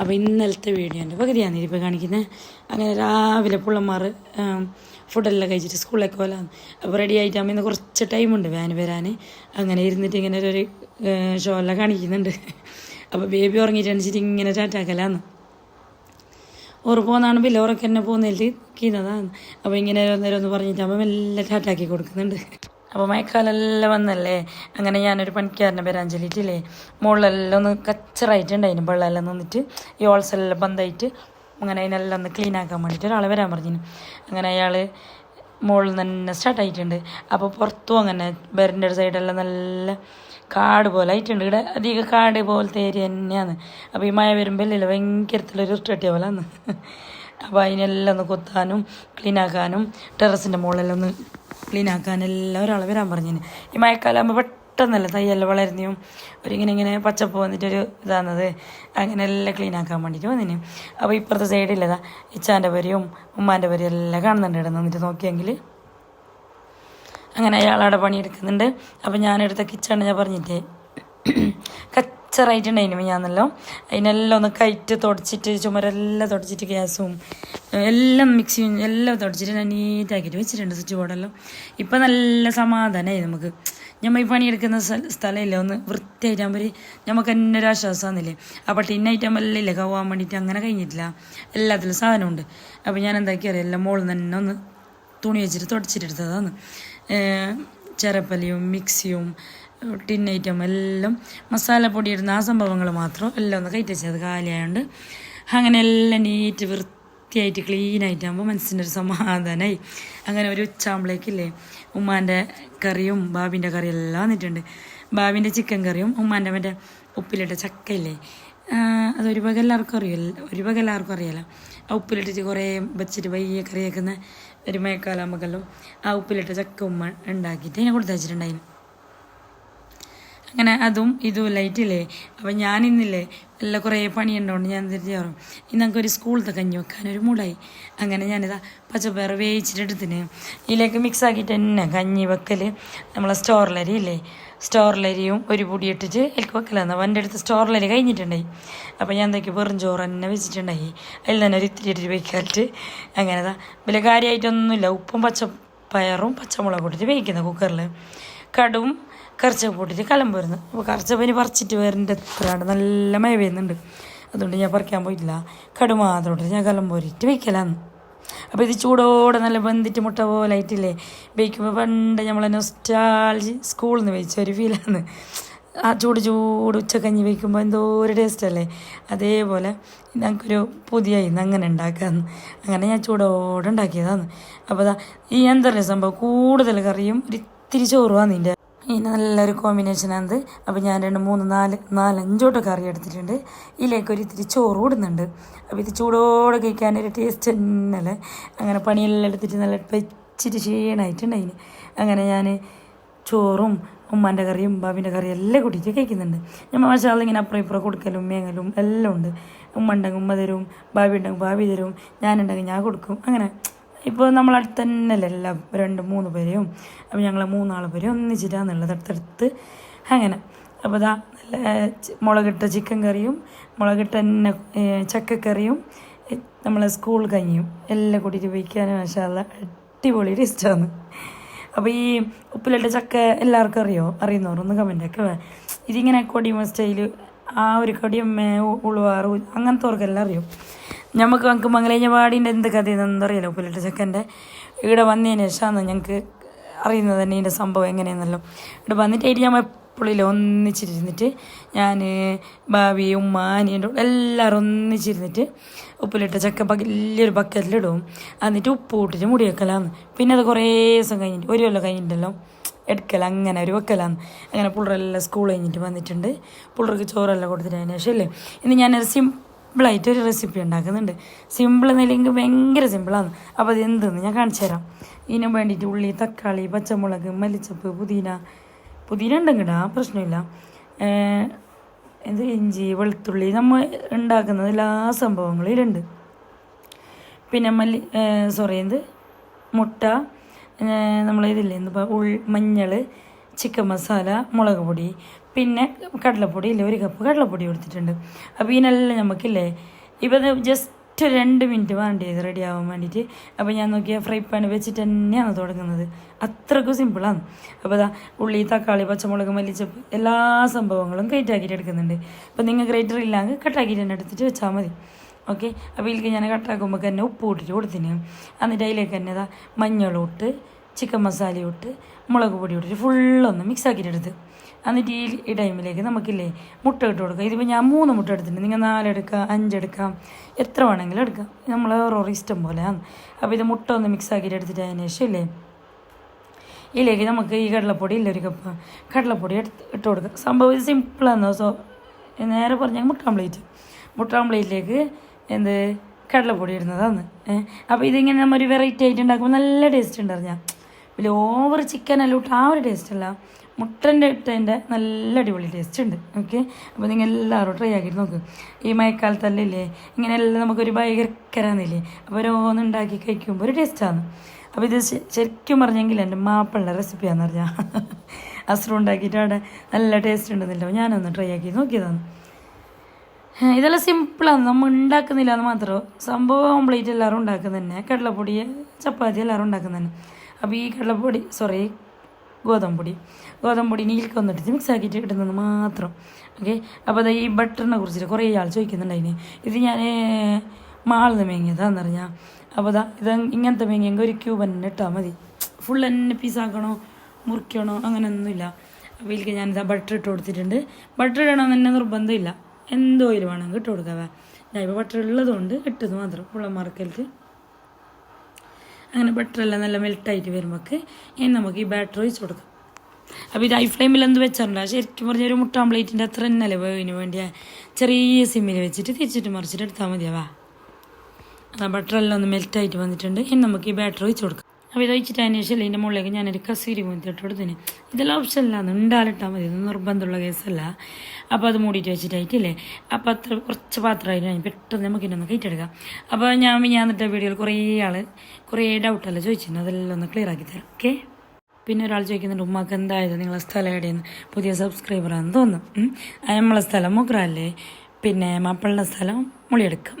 A: അപ്പോൾ ഇന്നലത്തെ വീഡിയോ ഉണ്ട് പകുതിയാണ് ഇപ്പോൾ കാണിക്കുന്നത് അങ്ങനെ രാവിലെ പിള്ളമാർ ഫുഡെല്ലാം കഴിച്ചിട്ട് സ്കൂളിലേക്ക് പോലാണ്. അപ്പോൾ റെഡി ആയിട്ടാകുമ്പോൾ ഇന്ന് കുറച്ച് ടൈമുണ്ട് വാൻ വരാൻ അങ്ങനെ ഇരുന്നിട്ട് ഇങ്ങനെ ഒരു ഷോ എല്ലാം കാണിക്കുന്നുണ്ട്. അപ്പോൾ ബേബി ഉറങ്ങിയിട്ട് എണിച്ചിട്ട് ഇങ്ങനെ ടാറ്റാക്കലാന്ന് ഓറ് പോകുന്നതാണ് പിന്നെ ഓറൊക്കെ എന്നെ പോകുന്നതിൽ കീന്നതാണ് അപ്പോൾ ഇങ്ങനെ നേരം ഒന്ന് അമ്മ എല്ലാം ടാറ്റാക്കി കൊടുക്കുന്നുണ്ട്. അപ്പോൾ മഴക്കാലെല്ലാം വന്നല്ലേ? അങ്ങനെ ഞാനൊരു പണിക്കാരനെ വരാൻ ചൊല്ലിയിട്ടില്ലേ മുകളിലെല്ലാം ഒന്ന് കച്ചറായിട്ടുണ്ടായിരുന്നു. വെള്ളമെല്ലാം നിന്നിട്ട് ഈ ഓൾസെല്ലാം ബന്ധായിട്ട് അങ്ങനെ അതിനെല്ലാം ഒന്ന് ക്ലീൻ ആക്കാൻ വേണ്ടിയിട്ട് ഒരാളെ വരാൻ പറഞ്ഞു അങ്ങനെ അയാൾ മുകളിൽ തന്നെ സ്റ്റാർട്ട് ആയിട്ടുണ്ട്. അപ്പോൾ പുറത്തും അങ്ങനെ ബെറിന്റെ ഒരു സൈഡെല്ലാം നല്ല കാട് പോലെ ആയിട്ടുണ്ട്. ഇവിടെ അധികം കാട് പോലത്തെ ഏരിയ തന്നെയാണ്. അപ്പോൾ ഈ മഴ വരുമ്പോൾ ഇല്ലല്ലോ ഭയങ്കരത്തിലൊരു ഇഷ്ടട്ടിയ പോലെ ആണ്. അപ്പോൾ അതിനെല്ലാം ഒന്ന് കൊത്താനും ക്ലീനാക്കാനും ടെറസിന്റെ മുകളിലെല്ലാം ഒന്ന് ക്ലീൻ ആക്കാനെല്ലാം ഒരാളെ വരാൻ പറഞ്ഞു ഈ മഴക്കാലമാകുമ്പോൾ പെട്ടെന്നല്ല തയ്യെല്ലാം വളരുന്നതും ഒരിങ്ങനെ ഇങ്ങനെ പച്ചപ്പ് വന്നിട്ടൊരു ഇതാകുന്നത് അങ്ങനെ എല്ലാം ക്ലീൻ ആക്കാൻ വേണ്ടിയിട്ട് വന്നിന്. അപ്പോൾ ഇപ്പുറത്തെ സൈഡില്ലതാ ഇച്ചാന്റെ പരിയും ഉമ്മാന്റെ വരെയും എല്ലാം കാണുന്നുണ്ട് ഇവിടെ. നിന്നിട്ട് നോക്കിയെങ്കിൽ. അങ്ങനെ അയാളവിടെ പണിയെടുക്കുന്നുണ്ട്. അപ്പോൾ ഞാനെടുത്ത കിച്ചണ് ഞാൻ പറഞ്ഞിട്ടേ കച്ചറായിട്ടുണ്ടായിരുന്നു ഞാനല്ലോ അതിനെല്ലാം ഒന്ന് കയറ്റ് തുടച്ചിട്ട് ചുമരെല്ലാം തുടച്ചിട്ട് ഗ്യാസും എല്ലാം മിക്സി എല്ലാം തുടച്ചിട്ട് ഞാൻ നീറ്റാക്കിയിട്ട് വെച്ചിട്ടുണ്ട് സ്വിച്ച് ബോർഡെല്ലാം. ഇപ്പം നല്ല സമാധാനമായി നമുക്ക്. ഞമ്മ ഈ പണിയെടുക്കുന്ന സ്ഥ- സ്ഥലമില്ല. ഒന്ന് വൃത്തിയായിട്ട് അവർ നമുക്ക് തന്നെ ഒരു ആശ്വാസമാണെന്നില്ലേ? അപ്പോൾ ടിന്നായിട്ട് ഇല്ല കവാൻ വേണ്ടിയിട്ട് അങ്ങനെ കഴിഞ്ഞിട്ടില്ല. എല്ലാത്തിലും സാധനമുണ്ട്. അപ്പോൾ ഞാൻ എന്താക്കി അറിയാം? എല്ലാം മോളിൽ തന്നെ ഒന്ന് തുണി വെച്ചിട്ട് തുടച്ചിട്ടെടുത്തതാണ്. ചെറപ്പലിയും മിക്സിയും ടിൻ ഐറ്റം എല്ലാം മസാലപ്പൊടി ഇടുന്ന ആ സംഭവങ്ങൾ മാത്രം എല്ലാം ഒന്ന് കയറ്റി വെച്ചത് കാലിയായതുകൊണ്ട് അങ്ങനെ എല്ലാം നീറ്റ് വൃത്തിയായിട്ട് ക്ലീനായിട്ടാകുമ്പോൾ മനസ്സിന്റെ ഒരു സമാധാനമായി അങ്ങനെ ഒരു ഉച്ചാകുമ്പോഴേക്കില്ലേ ഉമ്മാന്റെ കറിയും ബാബിന്റെ കറിയും എല്ലാം വന്നിട്ടുണ്ട്. ബാബിന്റെ ചിക്കൻ കറിയും ഉമ്മാന്റെ മറ്റേ ഉപ്പിലിട്ട ചക്കയില്ലേ? അതൊരു പക എല്ലാവർക്കും അറിയില്ല ഒരു പക എല്ലാവർക്കും അറിയാലോ. ആ ഉപ്പിലിട്ടിട്ട് കുറേ വെച്ചിട്ട് വയ്യ കറി വെക്കുന്ന ഒരു മഴക്കാലാകുമ്പോഴെല്ലാം ആ ഉപ്പിലിട്ട ചക്ക ഉമ്മ ഉണ്ടാക്കിയിട്ട് ഞാൻ കൊടുത്തു വെച്ചിട്ടുണ്ടായിരുന്നു അങ്ങനെ അതും ഇതും ലൈറ്റില്ലേ അപ്പം ഞാനിന്നില്ലേ എല്ലാം കുറേ പണിയുണ്ടോണ്ട് ഞാൻ തിരിച്ചു ഇന്ന് നമുക്കൊരു സ്കൂളത്തെ കഞ്ഞി വെക്കാൻ ഒരു മൂടായി. അങ്ങനെ ഞാനിതാ പച്ചപ്പയർ വേവിച്ചിട്ടെടുത്തിന് ഇതിലേക്ക് മിക്സ് ആക്കിയിട്ട് തന്നെ കഞ്ഞി വെക്കൽ നമ്മളെ സ്റ്റോറിലരി ഇല്ലേ സ്റ്റോറിലരിയും ഒരു പൊടി ഇട്ടിട്ട് എനിക്ക് വെക്കലാന്ന് അപ്പം എന്റെ അടുത്ത് സ്റ്റോറിലരി കഴിഞ്ഞിട്ടുണ്ടായി. അപ്പം ഞാൻ എന്തൊക്കെ വെറും ചോറ് തന്നെ വെച്ചിട്ടുണ്ടായി. അതിൽ തന്നെ ഒരു ഇത്തിരി ഇട്ടിട്ട് വെക്കാറിട്ട് അങ്ങനെ ഇതാ വലിയ കാര്യമായിട്ടൊന്നുമില്ല ഉപ്പും പയറും പച്ചമുളകും ഇട്ടിട്ട് വേവിക്കുന്ന കുക്കറിൽ കടും കറിച്ചപ്പ് പൊട്ടിട്ട് കലമ്പ് വരുന്നു അപ്പോൾ കറിച്ചപ്പന് പറിച്ചിട്ട് വരേണ്ട. എത്രയാണ് നല്ല മഴ പെയ്യുന്നുണ്ട്. അതുകൊണ്ട് ഞാൻ പറിക്കാൻ പോയിട്ടില്ല. കടുമാതോട്ട് ഞാൻ കലമ്പ് വയ്ക്കലാന്ന് അപ്പോൾ ഇത് ചൂടോടെ നല്ല വെന്തിട്ട് മുട്ട പോലെ ആയിട്ടില്ലേ? വയ്ക്കുമ്പോൾ പണ്ട് നമ്മളെ നൊസ്റ്റാൾജി സ്കൂളിൽ നിന്ന് വെച്ച ഒരു ഫീലാണ് ആ ചൂട് ചൂട് ഉച്ചക്കഞ്ഞി വയ്ക്കുമ്പോൾ എന്തോ ഒരു ടേസ്റ്റ് അല്ലേ? അതേപോലെ ഞങ്ങൾക്കൊരു പുതിയ ഇന്ന് അങ്ങനെ ഉണ്ടാക്കാമെന്ന് അങ്ങനെ ഞാൻ ചൂടോടെ ഉണ്ടാക്കിയതാണ് അപ്പോൾ ഈ എന്തല്ലേ സംഭവം കൂടുതൽ കറിയും ഒരു ഇത്തിരി ചോറുമാണ് ഇതിന്റെ ഇതിന് നല്ലൊരു കോമ്പിനേഷനാണത് അപ്പോൾ ഞാൻ രണ്ട് മൂന്ന് നാല് നാലഞ്ചോട്ട് കറി എടുത്തിട്ടുണ്ട്. ഇതിലേക്ക് ഒരു ഇത്തിരി ചോറ് ഇടുന്നുണ്ട് അപ്പോൾ ഇത് ചൂടോടെ കഴിക്കാൻ ഒരു ടേസ്റ്റ് തന്നെയല്ലേ? അങ്ങനെ പണിയെല്ലാം എടുത്തിട്ട് നല്ല വെച്ചിട്ട് ക്ഷീണമായിട്ടുണ്ടായിന് അങ്ങനെ ഞാൻ ചോറും ഉമ്മാന്റെ കറിയും ബാബിന്റെ കറിയും എല്ലാം കൂട്ടിയിട്ട് കഴിക്കുന്നുണ്ട്. ഞാൻ മാഷാളെ ഇങ്ങനെ അപ്പുറം ഇപ്പുറം കൊടുക്കലും മേങ്ങലും എല്ലാം ഉണ്ട്. ഉമ്മ ഉണ്ടെങ്കിൽ ഉമ്മ തരും ബാബി ഉണ്ടെങ്കിൽ ബാബി തരും ഞാനുണ്ടെങ്കിൽ ഞാൻ കൊടുക്കും. അങ്ങനെ ഇപ്പോൾ നമ്മൾ അടുത്ത് തന്നെയല്ലേ എല്ലാം രണ്ട് മൂന്ന് പേരെയും. അപ്പോൾ ഞങ്ങൾ മൂന്നാൾ പേരെയും ഒന്നിച്ചിട്ടാന്നുള്ളത് അടുത്തടുത്ത് അങ്ങനെ. അപ്പോൾ ഇതാ നല്ല മുളകിട്ട ചിക്കൻ കറിയും മുളകിട്ട തന്നെ ചക്കക്കറിയും നമ്മളെ സ്കൂൾ കഞ്ഞിയും എല്ലാം കൂട്ടിയിട്ട് വയ്ക്കാനും മാഷാല്ല അടിപൊളി ടേസ്റ്റാണ് അപ്പോൾ ഈ ഉപ്പിലിട്ട ചക്ക എല്ലാവർക്കും അറിയോ? അറിയുന്നവരൊന്ന് കമന്റൊക്കെ ഇതിങ്ങനെ കൊടിയമ്മ സ്റ്റൈൽ ആ ഒരു കൊടിയമ്മ ഉളുവാറ് അങ്ങനത്തെവർക്കെല്ലാം അറിയും. നമുക്ക് നമുക്ക് മംഗലേഞ്ഞ പാടിന്റെ എന്ത് കഥയെന്ന് അറിയില്ല ഉപ്പിലിട്ട ചെക്കന്റെ ഇവിടെ വന്നതിന് ശേഷമാണ് ഞങ്ങൾക്ക് അറിയുന്നത് തന്നെ ഇതിന്റെ സംഭവം എങ്ങനെയാണെന്നല്ലോ ഇവിടെ വന്നിട്ടായിട്ട് ഞാൻ എപ്പോഴും ഒന്നിച്ചിരുന്നിട്ട് ഞാൻ ഭാവി ഉമ്മ അനിയന്റെ എല്ലാവരും ഒന്നിച്ചിരുന്നിട്ട് ഉപ്പിലിട്ട ചക്ക വലിയൊരു ബക്കറ്റിലിടും. എന്നിട്ട് ഉപ്പ് കൂട്ടിട്ട് മുടി വെക്കലാന്ന്. പിന്നെ അത് കുറേ ദിവസം കഴിഞ്ഞിട്ട് ഒരു കൊല്ലം കഴിഞ്ഞിട്ടല്ലോ എടുക്കല അങ്ങനെ ഒരു വെക്കലാന്ന്. അങ്ങനെ പുള്ളറെല്ലാം സ്കൂൾ കഴിഞ്ഞിട്ട് വന്നിട്ടുണ്ട്. പുള്ളർക്ക് ചോറെല്ലാം കൊടുത്തിട്ട് അതിന് ശേഷം അല്ലേ ഇന്ന് ഞാനൊരു സിമ്പിളായിട്ട് ഒരു റെസിപ്പി ഉണ്ടാക്കുന്നുണ്ട്. സിമ്പിൾ എന്നില്ലെങ്കിൽ ഭയങ്കര സിമ്പിളാണ് അപ്പോൾ അത് എന്തെന്ന് ഞാൻ കാണിച്ചു തരാം. ഇതിന് വേണ്ടിയിട്ട് ഉള്ളി തക്കാളി പച്ചമുളക് മല്ലിച്ചപ്പ് പുതിന. പുതിന ഉണ്ടെങ്കിടാ പ്രശ്നമില്ല. എന്ത് ഇഞ്ചി വെളുത്തുള്ളി നമ്മൾ ഉണ്ടാക്കുന്നത് എല്ലാ സംഭവങ്ങളിലുണ്ട്. പിന്നെ മല്ലി സോറി എന്ത്? മുട്ട നമ്മൾ ഇതില്ലേ ഉൾ മഞ്ഞൾ ചിക്കൻ മസാല മുളക് പൊടി പിന്നെ കടലപ്പൊടി ഇല്ലേ? ഒരു കപ്പ് കടലപ്പൊടി കൊടുത്തിട്ടുണ്ട്. അപ്പോൾ ഇതിനെല്ലാം നമുക്കില്ലേ ഇപ്പം ഇത് ജസ്റ്റ് രണ്ട് മിനിറ്റ് വേണ്ടത് റെഡി ആവാൻ വേണ്ടിയിട്ട് അപ്പോൾ ഞാൻ നോക്കിയ ഫ്രൈ പാൻ വെച്ചിട്ട് തന്നെയാണ് തുടങ്ങുന്നത്. അത്രക്കും സിമ്പിളാണ് അപ്പോൾ അതാ ഉള്ളി തക്കാളി പച്ചമുളക് മല്ലിച്ചപ്പ് എല്ലാ സംഭവങ്ങളും കയറ്റാക്കിയിട്ട് എടുക്കുന്നുണ്ട്. അപ്പോൾ നിങ്ങൾ ഗ്രേറ്റർ ഇല്ലെങ്കിൽ കട്ടാക്കിയിട്ട് തന്നെ എടുത്തിട്ട് വെച്ചാൽ മതി. ഓക്കെ അപ്പോൾ ഇതിലേക്ക് ഞാൻ കട്ടാക്കുമ്പോൾ തന്നെ ഉപ്പ് കൂട്ടിട്ട് കൊടുത്തിന്. എന്നിട്ട് അതിലേക്ക് തന്നെ ഇതാ മഞ്ഞളും ഇട്ട് ചിക്കൻ മസാലയോട്ട് ഇട്ട് മുളക് പൊടി ഇട്ടിട്ട് ഫുള്ളൊന്ന് മിക്സ് ആക്കിയിട്ട് എടുത്ത്. എന്നിട്ട് ഈ ഈ ടൈമിലേക്ക് നമുക്കില്ലേ മുട്ട ഇട്ട് കൊടുക്കുക ഇതിപ്പോൾ ഞാൻ മൂന്ന് മുട്ട എടുത്തിട്ടുണ്ട്. നിങ്ങൾ നാലെടുക്കുക അഞ്ചെടുക്കാം എത്ര വേണമെങ്കിലും എടുക്കാം. നമ്മൾ ഓരോ ഇഷ്ടം പോലെയാണ് അപ്പോൾ ഇത് മുട്ട ഒന്ന് മിക്സ് ആക്കിയിട്ട് എടുത്തിട്ട് അതിന് ശേഷം ഇല്ലേ? ഇതിലേക്ക് നമുക്ക് ഈ കടലപ്പൊടി ഇല്ല ഒരു കപ്പ് കടലപ്പൊടി എടുത്ത് ഇട്ട് കൊടുക്കുക സംഭവം ഇത് സിമ്പിളാണ് സോ നേരെ പറഞ്ഞാൽ മുട്ട ഓംപ്ലേറ്റ് മുട്ട ഓംപ്ലേറ്റിലേക്ക് എന്ത്? കടലപ്പൊടി ഇടുന്നതാണ്. അപ്പോൾ ഇതിങ്ങനെ നമ്മൾ ഒരു വെറൈറ്റി ആയിട്ട് ഉണ്ടാക്കുമ്പോൾ നല്ല ടേസ്റ്റ് ഉണ്ട് ഞാൻ വലിയ ഓവർ ചിക്കൻ എല്ലാം ആ ഒരു ടേസ്റ്റ് അല്ല. മുട്ടന്റെ ഇട്ടതിന്റെ നല്ല അടിപൊളി ടേസ്റ്റ് ഉണ്ട്. ഓക്കെ അപ്പോൾ നിങ്ങൾ എല്ലാവരും ട്രൈ ആക്കിയിട്ട് നോക്ക്. ഈ മഴക്കാലത്തല്ലേ ഇല്ലേ ഇങ്ങനെ എല്ലാം നമുക്കൊരു ഭയങ്കരക്കരാന്നില്ലേ അപ്പോൾ ഓരോന്ന് ഉണ്ടാക്കി കഴിക്കുമ്പോൾ ഒരു ടേസ്റ്റാണ് അപ്പോൾ ഇത് ശരിക്കും പറഞ്ഞെങ്കിൽ എന്റെ മാപ്പിളുടെ റെസിപ്പിയാണെന്ന് പറഞ്ഞാൽ അസ്രം ഉണ്ടാക്കിയിട്ട് അവിടെ നല്ല ടേസ്റ്റ് ഉണ്ടെന്നില്ല. ഞാനൊന്ന് ട്രൈ ആക്കി നോക്കിയതാണ്. ഇതെല്ലാം സിമ്പിളാണ് നമ്മൾ ഉണ്ടാക്കുന്നില്ല എന്ന് മാത്രം. സംഭവം കംപ്ലീറ്റ് എല്ലാവരും ഉണ്ടാക്കുന്ന തന്നെ. കടലപ്പൊടി ചപ്പാത്തി എല്ലാവരും ഉണ്ടാക്കുന്ന തന്നെ. അപ്പോൾ ഈ കടലപ്പൊടി സോറി ഗോതമ്പൊടി ഗോതമ്പൊടി നീൽക്ക് വന്നിട്ട് മിക്സ് ആക്കിയിട്ട് കിട്ടുന്നത് മാത്രം. ഓക്കെ അപ്പോൾ അത് ഈ ബട്ടറിനെ കുറിച്ചിട്ട് കുറേ ആൾ ചോദിക്കുന്നുണ്ടായിന്. ഇത് ഞാൻ മാളിന്ന് മേങ്ങിയതാന്ന് പറഞ്ഞാൽ അപ്പോൾ അതാ ഇത് ഇങ്ങനത്തെ മേങ്ങിയെങ്കിൽ ഒരു ക്യൂബ് തന്നെ ഇട്ടാൽ മതി. ഫുൾ തന്നെ പീസാക്കണോ മുറിക്കണോ അങ്ങനെയൊന്നുമില്ല അപ്പോൾ ഇതിലേക്ക് ഞാനിതാ ബട്ടർ ഇട്ട് കൊടുത്തിട്ടുണ്ട്. ബട്ടർ ഇടണമെന്ന് തന്നെ നിർബന്ധമില്ല. എന്തോ ഓയിൽ വേണമെങ്കിൽ ഇട്ട് കൊടുക്കാവേ. ഞാൻ ഇപ്പോൾ ബട്ടർ ഉള്ളതുകൊണ്ട് ഇട്ടത് മാത്രം. പുള്ളന്മാർക്കൽക്ക് അങ്ങനെ ബട്ടറെല്ലാം നല്ല മെൽട്ടായിട്ട് വരുമ്പോൾ ഇനി നമുക്ക് ഈ ബാറ്റർ ഒഴിച്ച് കൊടുക്കാം. അപ്പോൾ ഇത് ഹൈ ഫ്ലെയിമിൽ എന്ത് വെച്ചിട്ടുണ്ടോ ശരിക്കും പറഞ്ഞ ഒരു മുട്ട ഓംപ്ലേറ്റിന്റെ അത്ര തന്നെയല്ലേ വേവിന് വേണ്ടിയാ? ചെറിയ സിമ്മിൽ വെച്ചിട്ട് തിരിച്ചിട്ട് മറിച്ചിട്ട് എടുത്താൽ മതിയാവാ ബട്ടർ ബട്ടറെല്ലാം ഒന്ന് മെൽറ്റായിട്ട് വന്നിട്ടുണ്ട്. ഇനി നമുക്ക് ഈ ബാറ്റർ ഒഴിച്ച് കൊടുക്കാം. അപ്പോൾ ഇത് ഒഴിച്ചിട്ട് അതിന് ശേഷം ഇതിന്റെ മുകളിലേക്ക് ഞാനൊരു കസീരി മുത്തിട്ട് കൊടുത്തിന്. ഇതെല്ലാം ഓപ്ഷൻ ഓപ്ഷനിലാണ് ഉണ്ടാലിട്ടാൽ മതി. ഇത് നിർബന്ധമുള്ള കേസല്ല. അപ്പോൾ അത് മൂടിയിട്ട് വെച്ചിട്ടായിട്ടില്ലേ? അപ്പോൾ അത്ര കുറച്ച് പാത്രമായിട്ട് ഞാൻ പെട്ടെന്ന് നമുക്ക് ഇന്നൊന്ന് കയറ്റെടുക്കാം അപ്പോൾ ഞാൻ ഞാൻ എന്നിട്ട് വീഡിയോയിൽ കുറേ ആൾ കുറേ ഡൗട്ടെല്ലാം ചോദിച്ചിരുന്നു? അതെല്ലാം ഒന്ന് ക്ലിയർ ആക്കി തരാം. ഓക്കെ പിന്നെ ഒരാൾ ചോദിക്കുന്നുണ്ട് ഉമ്മാക്ക് എന്തായത്? നിങ്ങളെ സ്ഥലം എവിടെയെന്ന്? പുതിയ സബ്സ്ക്രൈബറാണെന്ന് തോന്നുന്നു. നമ്മളെ സ്ഥലം മുക്കറല്ലേ പിന്നെ മാപ്പിളുടെ സ്ഥലം മുളിയെടുക്കാം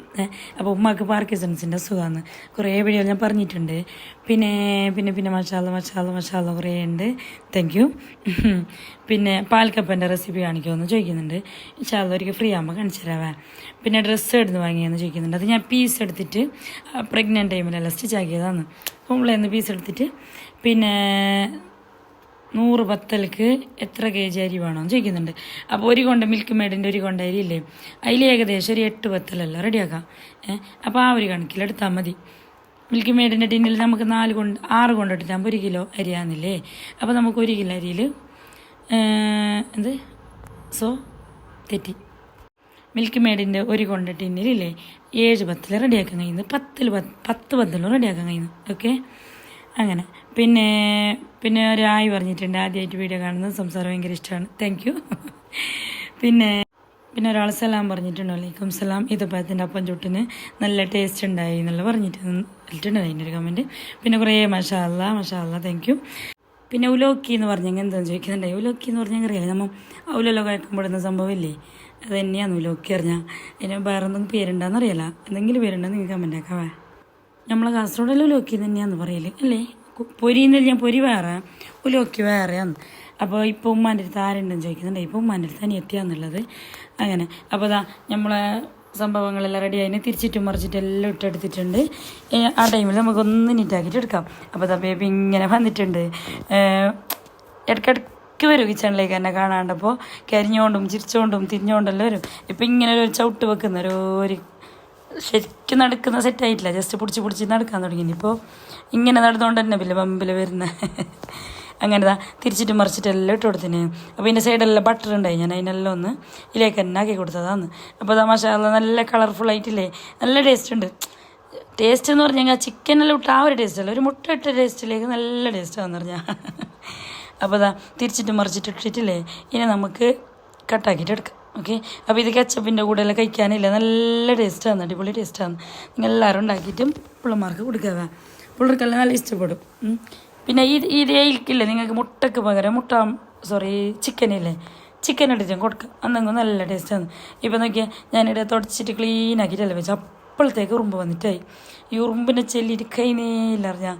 A: അപ്പോൾ ഉമ്മാക്ക് പാർക്കിസൺസിന്റെ അസുഖമാണ് കുറേ വീഡിയോ ഞാൻ പറഞ്ഞിട്ടുണ്ട്. പിന്നെ പിന്നെ പിന്നെ മസാല മസാല മസാല കുറേ ഉണ്ട്. താങ്ക് യു പിന്നെ പാൽക്കപ്പന്റെ റെസിപ്പി കാണിക്കുമെന്ന് ചോദിക്കുന്നുണ്ട്. ഇൻഷാല്ല ഒരിക്കൽ ഫ്രീ ആകുമ്പോൾ കാണിച്ചു തരാവേ. പിന്നെ ഡ്രസ്സ് എടുത്ത് വാങ്ങിയെന്ന് ചോദിക്കുന്നുണ്ട്. അത് ഞാൻ പീസ് എടുത്തിട്ട് പ്രഗ്നന്റ് ടൈമിലെല്ലാം സ്റ്റിച്ച് ആക്കിയതാണ് കുമ്പളേന്ന് പീസ് എടുത്തിട്ട് പിന്നെ നൂറ് പത്തൽക്ക് എത്ര കെ ജി അരി വേണമെന്ന് ചോദിക്കുന്നുണ്ട്. അപ്പോൾ ഒരു കൊണ്ട മിൽക്ക് മേഡിന്റെ ഒരു കൊണ്ട അരി ഇല്ലേ? അതിൽ ഏകദേശം ഒരു എട്ട് പത്തലല്ല റെഡിയാക്കാം അപ്പോൾ ആ ഒരു കണക്കിലെടുത്താൽ മതി. മിൽക്ക് മേഡിന്റെ ടിന്നിൽ നമുക്ക് നാല് കൊണ്ട് ആറ് കൊണ്ടിട്ടാകുമ്പോൾ ഒരു കിലോ അരിയാന്നില്ലേ? അപ്പോൾ നമുക്ക് ഒരു കിലോ അരിയിൽ എന്ത്? സോ തെറ്റി. മിൽക്ക് മേഡിന്റെ ഒരു കൊണ്ട ടിന്നിലില്ലേ ഏഴ് പത്തിൽ റെഡിയാക്കാൻ കഴിയുന്നു. പത്തിൽ പത്ത് പത്ത് പത്തിലും റെഡിയാക്കാൻ കഴിയുന്നു. ഓക്കെ അങ്ങനെ. പിന്നെ പിന്നെ ഒരായി പറഞ്ഞിട്ടുണ്ട്. ആദ്യമായിട്ട് വീഡിയോ കാണുന്നത് സംസാരം ഭയങ്കര ഇഷ്ടമാണ്. താങ്ക് യു പിന്നെ പിന്നെ ഒരാൾ സലാം പറഞ്ഞിട്ടുണ്ട്. വലൈക്കും സലാം. ഈത്തപ്പഴത്തിന്റെ അപ്പം ചുട്ടിന് നല്ല ടേസ്റ്റ് ഉണ്ടായി എന്നുള്ള പറഞ്ഞിട്ട് വിളിച്ചിട്ടുണ്ട് അതിന്റെ ഒരു കമന്റ് പിന്നെ കുറേ മഷാല്ല മഷാല്ല താങ്ക് യു പിന്നെ ഉലോക്കി എന്ന് പറഞ്ഞെങ്കിൽ എന്താണെന്ന് ചോദിക്കുന്നുണ്ടായി ഉലോക്കി എന്ന് പറഞ്ഞാൽ അറിയാം നമ്മൾ അവലോലോ കഴിക്കുമ്പോഴുന്ന സംഭവമില്ലേ? അത് തന്നെയാണ് ഉലോക്കി അറിഞ്ഞാൽ അതിന് വേറെ എന്തെങ്കിലും പേരുണ്ടാന്ന് അറിയില്ല. എന്തെങ്കിലും പേരുണ്ടെന്ന് നിങ്ങൾക്ക് കമന്റ് ആക്കാവേ നമ്മളെ കാസർഗോഡെല്ലാം ഉലോക്കി തന്നെയാന്ന് പറയൽ അല്ലേ? പൊരിന്നല്ല ഞാൻ പൊരി വേറെ ഉലോക്കി ആണ് അപ്പോൾ ഇപ്പോൾ ഉമ്മാന്റെ അടുത്ത് ആരുണ്ടെന്ന് ചോദിക്കുന്നുണ്ട്. ഇപ്പോൾ ഉമ്മാന്റെ അടുത്ത് അനിയത്തിയാന്നുള്ളത് അങ്ങനെ. അപ്പോൾ അതാ നമ്മളെ സംഭവങ്ങളെല്ലാം റെഡി ആയിന് തിരിച്ചിട്ടും മറിച്ചിട്ടും എല്ലാം ഇട്ടെടുത്തിട്ടുണ്ട് ആ ടൈമിൽ നമുക്കൊന്ന് നീറ്റാക്കിയിട്ട് എടുക്കാം. അപ്പോൾ അതാ ബേബി ഇങ്ങനെ വന്നിട്ടുണ്ട്. ഇടയ്ക്കിടയ്ക്ക് വരും കിച്ചണിലേക്ക് എന്നെ കാണാണ്ടപ്പോൾ കരിഞ്ഞോണ്ടും ചിരിച്ചോണ്ടും തിരിഞ്ഞോണ്ടെല്ലാം വരും. ഇപ്പം ഇങ്ങനെ ഒരു ചവിട്ട് വെക്കുന്ന ഒരു ശരിക്കും നടക്കുന്ന സെറ്റായിട്ടില്ല ജസ്റ്റ് പിടിച്ച് പിടിച്ച് നടക്കാൻ തുടങ്ങി. ഇപ്പോൾ ഇങ്ങനെ നടന്നുകൊണ്ട് തന്നെ പിന്നെ പമ്പിൽ വരുന്ന. അങ്ങനെ താ തിരിച്ചിട്ട് മറിച്ചിട്ട് ഇട്ട് കൊടുത്തിന്. അപ്പോൾ ഇതിന്റെ സൈഡെല്ലാം ബട്ടർ ഉണ്ടായി ഞാൻ അതിനെല്ലാം ഒന്ന് ഇതിലേക്ക് തന്നെ ആക്കി കൊടുത്തതാണ്. അപ്പോൾ മസാല നല്ല കളർഫുൾ ആയിട്ടില്ലേ? നല്ല ടേസ്റ്റ് ഉണ്ട്. ടേസ്റ്റ് എന്ന് പറഞ്ഞാൽ ചിക്കനെല്ലാം ഇട്ട് ആ ഒരു ടേസ്റ്റ് അല്ല. ഒരു മുട്ട ഇട്ട ടേസ്റ്റിലേക്ക് നല്ല ടേസ്റ്റാന്ന് പറഞ്ഞാൽ അപ്പോൾ അതാ തിരിച്ചിട്ട് മറിച്ചിട്ട് ഇട്ടിട്ടില്ലേ? ഇനി നമുക്ക് കട്ടാക്കിയിട്ട് എടുക്കാം. ഓക്കെ അപ്പോൾ ഇത് കച്ചപ്പിന്റെ കൂടെ എല്ലാം കഴിക്കാനില്ല. നല്ല ടേസ്റ്റാണ് അടിപൊളി ടേസ്റ്റാണ് നിങ്ങൾ എല്ലാവരും ഉണ്ടാക്കിയിട്ടും പിള്ളമാർക്ക് കൊടുക്കുക പിള്ളേർക്കെല്ലാം നല്ല ഇഷ്ടപ്പെടും. പിന്നെ ഈ ഇത് ഏൽക്കില്ലേ നിങ്ങൾക്ക് മുട്ടയ്ക്ക് പകരം മുട്ട സോറി ചിക്കനില്ലേ ചിക്കൻ ഇട്ടിട്ട് കൊടുക്കുക അന്നെങ്കിൽ നല്ല ടേസ്റ്റാണ് ഇപ്പം നോക്കിയാൽ ഞാനിവിടെ തുടച്ചിട്ട് ക്ലീൻ ആക്കിയിട്ടല്ലേ വെച്ചാൽ അപ്പോഴത്തേക്ക് ഉറുമ്പ് വന്നിട്ടായി. ഈ ഉറുമ്പിനെ ചെല്ലിയിട്ട് കൈനേയില്ല അറിഞ്ഞാൽ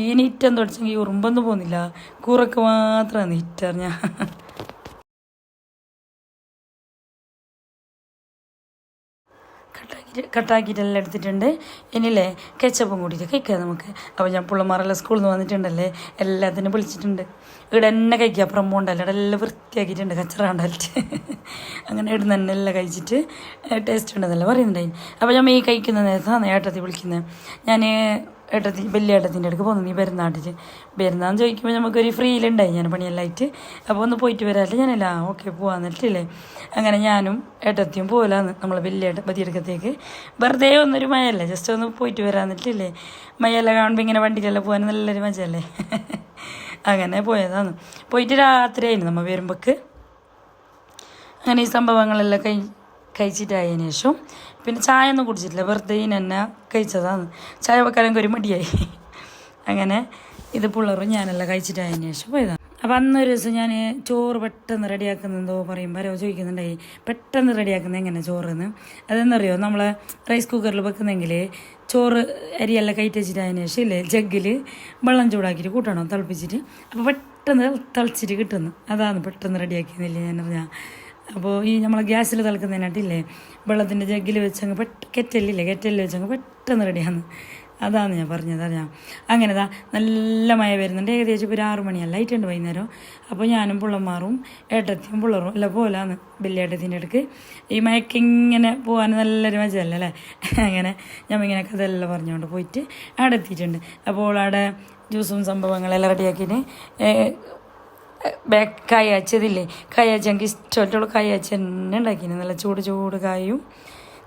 A: ഈ നീറ്റം തുടച്ചെങ്കിൽ ഈ ഉറുമ്പൊന്നും പോകുന്നില്ല. കൂറൊക്കെ മാത്രമാണ് നീറ്റ് കട്ടാക്കിയിട്ട് കട്ടാക്കിയിട്ടെല്ലാം എടുത്തിട്ടുണ്ട്. ഇനിയില്ലേ കെച്ചപ്പും കൂടിയിട്ട് കഴിക്കാം നമുക്ക്. അപ്പോൾ ഞാൻ പിള്ളമാരെല്ലാം സ്കൂളിൽ നിന്ന് വന്നിട്ടുണ്ടല്ലേ എല്ലാത്തിനും വിളിച്ചിട്ടുണ്ട്. ഇവിടെ തന്നെ കഴിക്കുക അപ്പുറം പോകണ്ടല്ലോ ഇവിടെ എല്ലാം വൃത്തിയാക്കിയിട്ടുണ്ട് കച്ചറ കണ്ടാലിട്ട് അങ്ങനെ ഇവിടെ തന്നെ എല്ലാം കഴിച്ചിട്ട് ടേസ്റ്റ് ഉണ്ടെന്നല്ല പറയുന്നുണ്ടായി അപ്പോൾ ഞാൻ ഈ കഴിക്കുന്ന നേരത്താണ് ഏട്ടത്തി വിളിക്കുന്നത്. ഞാൻ ഏട്ടത്തി വലിയ ഏട്ടത്തിന്റെ അടുക്ക് പോകുന്നു. നീ പെരുന്നാട്ടിൽ പെരുന്നാന്ന് ചോദിക്കുമ്പോൾ നമുക്കൊരു ഫ്രീയിലുണ്ടായി. ഞാൻ പണിയെല്ലാം ആയിട്ട്. അപ്പോൾ ഒന്ന് പോയിട്ട് വരാറില്ല ഞാനല്ല? ഓക്കെ പോകാൻ പോകാന്നിട്ടില്ലേ അങ്ങനെ ഞാനും ഏട്ടത്തിയും പോകലാന്ന് നമ്മൾ വലിയ ഏട്ട ബദിയെടുക്കത്തേക്ക് വെറുതെ ഒന്നൊരു മയല്ല ജസ്റ്റ് ഒന്ന് പോയിട്ട് വരാന്നിട്ടില്ലേ മയല്ല കാണുമ്പോൾ ഇങ്ങനെ വണ്ടിയിലെല്ലാം പോകാൻ നല്ലൊരു മജയല്ലേ? അങ്ങനെ പോയതാണ്. പോയിട്ട് രാത്രിയായിരുന്നു നമ്മൾ വരുമ്പോൾക്ക് അങ്ങനെ ഈ സംഭവങ്ങളെല്ലാം കഴി കഴിച്ചിട്ടായതിനു ശേഷം പിന്നെ ചായ ഒന്നും കുടിച്ചിട്ടില്ല. വെറുതെ തന്നെ കഴിച്ചതാണ്. ചായ വെക്കാനും ഒരു മടിയായി. അങ്ങനെ ഇത് പിള്ളറും ഞാനെല്ലാം കഴിച്ചിട്ടായതിനു ശേഷം പോയതാണ്. അപ്പം അന്നൊരു ദിവസം ഞാൻ ചോറ് പെട്ടെന്ന് റെഡിയാക്കുന്നതോ പറയുമ്പോൾ ആരോ ചോദിക്കുന്നുണ്ടായി. പെട്ടെന്ന് റെഡിയാക്കുന്നത് എങ്ങനെ ചോറെന്ന്? അതെന്നറിയോ? നമ്മൾ റൈസ് കുക്കറിൽ വെക്കുന്നെങ്കിൽ ചോറ് അരിയെല്ലാം കയറ്റി വെച്ചിട്ട് അതിന് ശേഷം ഇല്ലേ ജഗ്ഗിൽ വെള്ളം ചൂടാക്കിയിട്ട് കൂട്ടണം തിളപ്പിച്ചിട്ട്. അപ്പോൾ പെട്ടെന്ന് തിളച്ചിട്ട് കിട്ടുന്നു. അതാണ് പെട്ടെന്ന് റെഡിയാക്കിയെന്നില്ലേ ഞാൻ പറഞ്ഞാൽ അപ്പോൾ ഈ നമ്മളെ ഗ്യാസിൽ തിളക്കുന്നതിനായിട്ടില്ലേ വെള്ളത്തിന്റെ ജഗ്ഗിൽ വെച്ചങ്ങ് പെട്ട കെറ്റലില്ലേ? കെറ്റലിൽ വെച്ചങ്ങ് പെട്ടെന്ന് റെഡിയാണ് അതാണ് ഞാൻ പറഞ്ഞത് അറിയാം അങ്ങനെ ദാ നല്ല മഴ വരുന്നുണ്ട്. ഏകദേശം ഒരു ആറ് മണിയല്ല ആയിട്ടുണ്ട് വൈകുന്നേരം. അപ്പോൾ ഞാനും പിള്ളമാറും ഏട്ടത്തിയും പിള്ളറും എല്ലാം പോലാന്ന് വലിയേട്ടത്തിന്റെ അടുക്ക്. ഈ മയക്ക് ഇങ്ങനെ പോകാൻ നല്ലൊരു മജയല്ലേ അല്ലേ? അങ്ങനെ ഞാൻ ഇങ്ങനെ കഥയെല്ലാം പറഞ്ഞുകൊണ്ട് പോയിട്ട് അവിടെ എത്തിയിട്ടുണ്ട്. അപ്പോൾ അവിടെ ജ്യൂസും സംഭവങ്ങളെല്ലാം റെഡിയാക്കിയിട്ട് ബാക്ക് കായ അച്ചതില്ലേ കായ അച്ച എനിക്ക് ഇഷ്ടമായിട്ടുള്ള കായ അച്ച തന്നെ ഉണ്ടാക്കിന്. നല്ല ചൂട് ചൂട് കായും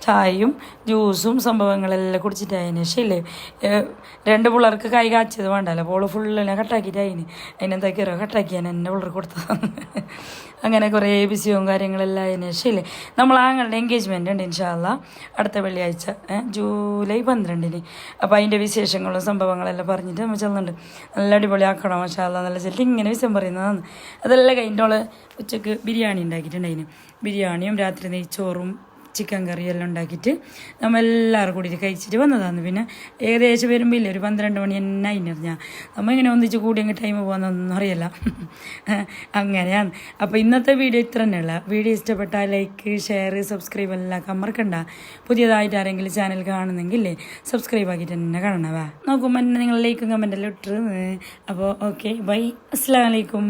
A: ചായയും ജ്യൂസും സംഭവങ്ങളെല്ലാം കുടിച്ചിട്ട് അതിന് ശരിയല്ലേ രണ്ട് പിള്ളേർക്ക് കൈ കാച്ചത് വേണ്ടല്ലോ. അപ്പോൾ ഫുള്ള് കട്ടാക്കിയിട്ട് അതിന്. കയറുക കട്ടാക്കിയാൻ എന്നെ പിള്ളേർക്ക് കൊടുത്തതാണ്. അങ്ങനെ കുറേ ബിസിയും കാര്യങ്ങളെല്ലാം അതിന് ശേഷം ഇല്ലേ? നമ്മൾ ആങ്ങളുടെ എൻഗേജ്മെന്റ് ഉണ്ട് ഇൻഷാല്ല അടുത്ത വെള്ളിയാഴ്ച ജൂലൈ പന്ത്രണ്ടിന്. അപ്പോൾ അതിന്റെ വിശേഷങ്ങളും സംഭവങ്ങളെല്ലാം പറഞ്ഞിട്ട് നമ്മൾ ചെന്നുണ്ട് നല്ല അടിപൊളി അടിപൊളിയാക്കണം മഷാല്ല നല്ല ചെല്ലി ഇങ്ങനെ വിശം പറയുന്നതാണ്. അതെല്ലാം കഴിഞ്ഞിട്ടുള്ള ഉച്ചയ്ക്ക് ബിരിയാണി ഉണ്ടാക്കിയിട്ടുണ്ടായിന്. ബിരിയാണിയും രാത്രി നെയ്ച്ചോറും ചിക്കൻ കറി എല്ലാം ഉണ്ടാക്കിയിട്ട് നമ്മൾ എല്ലാവരും കൂടി കഴിച്ചിട്ട് വന്നതാണ്. പിന്നെ ഏകദേശം വരുമ്പോൾ ഇല്ലേ ഒരു പന്ത്രണ്ട് മണി തന്നെ അതിനറിഞ്ഞ ഞാൻ നമ്മൾ ഇങ്ങനെ ഒന്നിച്ച് കൂടി അങ്ങ് ടൈം പോകാമെന്നൊന്നും അറിയില്ല. അങ്ങനെയാണ്. അപ്പോൾ ഇന്നത്തെ വീഡിയോ ഇത്ര തന്നെയുള്ള. വീഡിയോ ഇഷ്ടപ്പെട്ടാൽ ലൈക്ക് ഷെയർ സബ്സ്ക്രൈബ് എല്ലാം കമ്മർക്കണ്ട പുതിയതായിട്ട് ആരെങ്കിലും ചാനൽ കാണുന്നെങ്കിൽ സബ്സ്ക്രൈബ് ആക്കിയിട്ട് തന്നെ കാണണവേ നോക്കുമ്പോൾ തന്നെ നിങ്ങൾ ലൈക്കും കമന്റെല്ലാം ഇട്ടിരുന്ന്. അപ്പോൾ ഓക്കെ ബൈ അസ്സാം വലൈക്കും